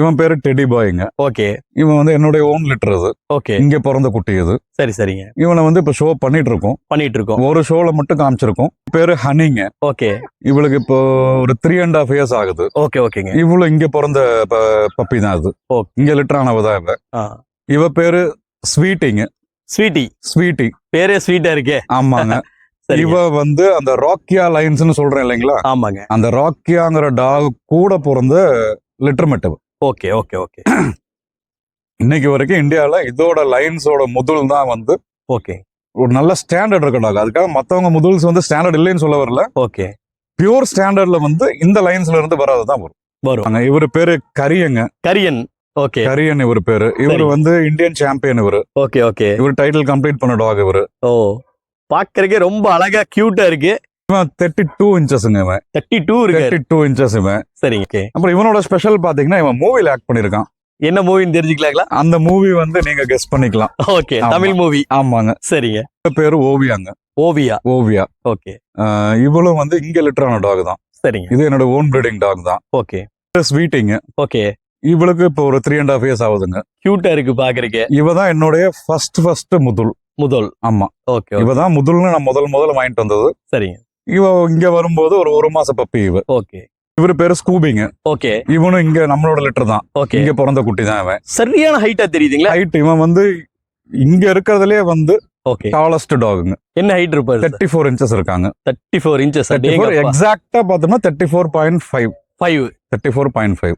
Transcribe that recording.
இவன் பேரு டெடி பாய்ங்க ஓகே இவன் வந்து என்னுடைய ஓன் லிட்டர் இது ஓகே இங்க பிறந்த குட்டி இது சரி சரிங்க. இவனை வந்து இப்ப ஷோ பண்ணிட்டு இருக்கோம் பண்ணிட்டு இருக்கோம் ஒரு ஷோல மட்டும் காமிச்சிருக்கோம். பேரு ஹனிங்க ஓகே இவளுக்கு இப்போ ஒரு த்ரீ அண்ட் ஹாஃப் இயர்ஸ் ஆகுது. ஓகே ஓகேங்க இவ்வளவு இங்க பிறந்த பப்பி தான் அது. இங்க லிட்டர் ஆனவ தான் இவ. இவ பேரு ஸ்வீட்டிங்க ஸ்வீட்டி ஸ்வீட்டி பேரே ஸ்வீட்டா இருக்கே. ஆமாங்க. இவ வந்து அந்த ராக்கியா லைன்ஸ்னு சொல்றேன் இல்லைங்களா? ஆமாங்க. அந்த ராக்கியாங்கிற டாக் கூட பிறந்த லிட்டர் மெட்டவ ஓகே ஓகே ஓகே. இன்னைக்கு வரைக்கும் இந்தியால இதோட லைன்ஸோட முதல் தான் வந்து ஓகே. ஒரு நல்ல ஸ்டாண்டர்ட் இருக்க டாக் அதுக்காக மத்தவங்க முதல்ஸ் வந்து ஸ்டாண்டர்ட் இல்லைன்னு சொல்ல வரல. ஓகே. பியூர் ஸ்டாண்டர்ட்ல வந்து இந்த லைன்ஸ்ல இருந்து வராதுதான் வரும். வரும். அங்க இவர் பேரு கரியங்க. கரியன். ஓகே. கரியன் இவர் பேரு. இவர். வந்து இந்தியன் சாம்பியன் இவரு. Okay okay. இவர் டைட்டில் கம்ப்ளீட் பண்ண டாக் இவரு. ஓ. பாக்குறதுக்கே ரொம்ப அழகா கியூட்டா இருக்கு. இவன் தேர்ட்டி டூ இன்ச்சஸ்ங்க இவன். தேர்ட்டி டூ இருக்கு தேர்ட்டி டூ இன்ச்சஸ் இவன். சரிங்க ஓகே அப்புறம் இவனோட ஸ்பெஷல் பாத்தீங்கன்னா இவன் மூவில ஆக்ட் பண்ணிருக்கான் என்ன மூவின்னு தெரிஞ்சுக்கலாங்களா? அந்த மூவி வந்து நீங்க கெஸ் பண்ணிக்கலாம். ஓகே. தமிழ் மூவி ஆமாங்க. சரிங்க. பேரு ஓவியாங்க. ஓவியா? ஓவியா. ஓகே இவளும் வந்து இங்க லிட்டரான டாக் தான். சரிங்க. இது என்னோட ஓன் பிரீடிங் டாக் தான். ஓகே ஸ்வீட்டிங் ஓகே இவளுக்கு இப்போ ஒரு த்ரீ அண்ட் ஹாஃப் இயர்ஸ் ஆகுதுங்க. கியூட்டா இருக்கு பாக்குறதுக்கு. இவ தான் என்னுடைய ஃபர்ஸ்ட் ஃபர்ஸ்ட் முதல். முதல். ஆமா. ஓகே இவ தான் முதல்னு நான் முதல் முதல்ல வாங்கிட்டு வந்தது. சரிங்க. இவ இங்க வரும்போது ஒரு ஒரு மாச பப்பி இவ. ஓகே. இவரு பேரு ஸ்கூபிங்க. ஓகே. இவனும் இங்க நம்மளோட லிட்டர் தான். ஓகே. இங்க பிறந்த குட்டி தான் இவன். சரியான ஹைட்டா தெரியுதுங்களா? ஹைட் இவன் வந்து இங்க இருக்கிறதுலே வந்து ஓகே. டாலஸ்ட் டாகுங்க என்ன ஹைட் இருப்பாரு தேர்ட்டி ஃபோர் இன்ச்சஸ் இருக்காங்க. Thirty four inches thirty four எக்ஸாக்டா பார்த்தோம்னா thirty four point five five thirty four point five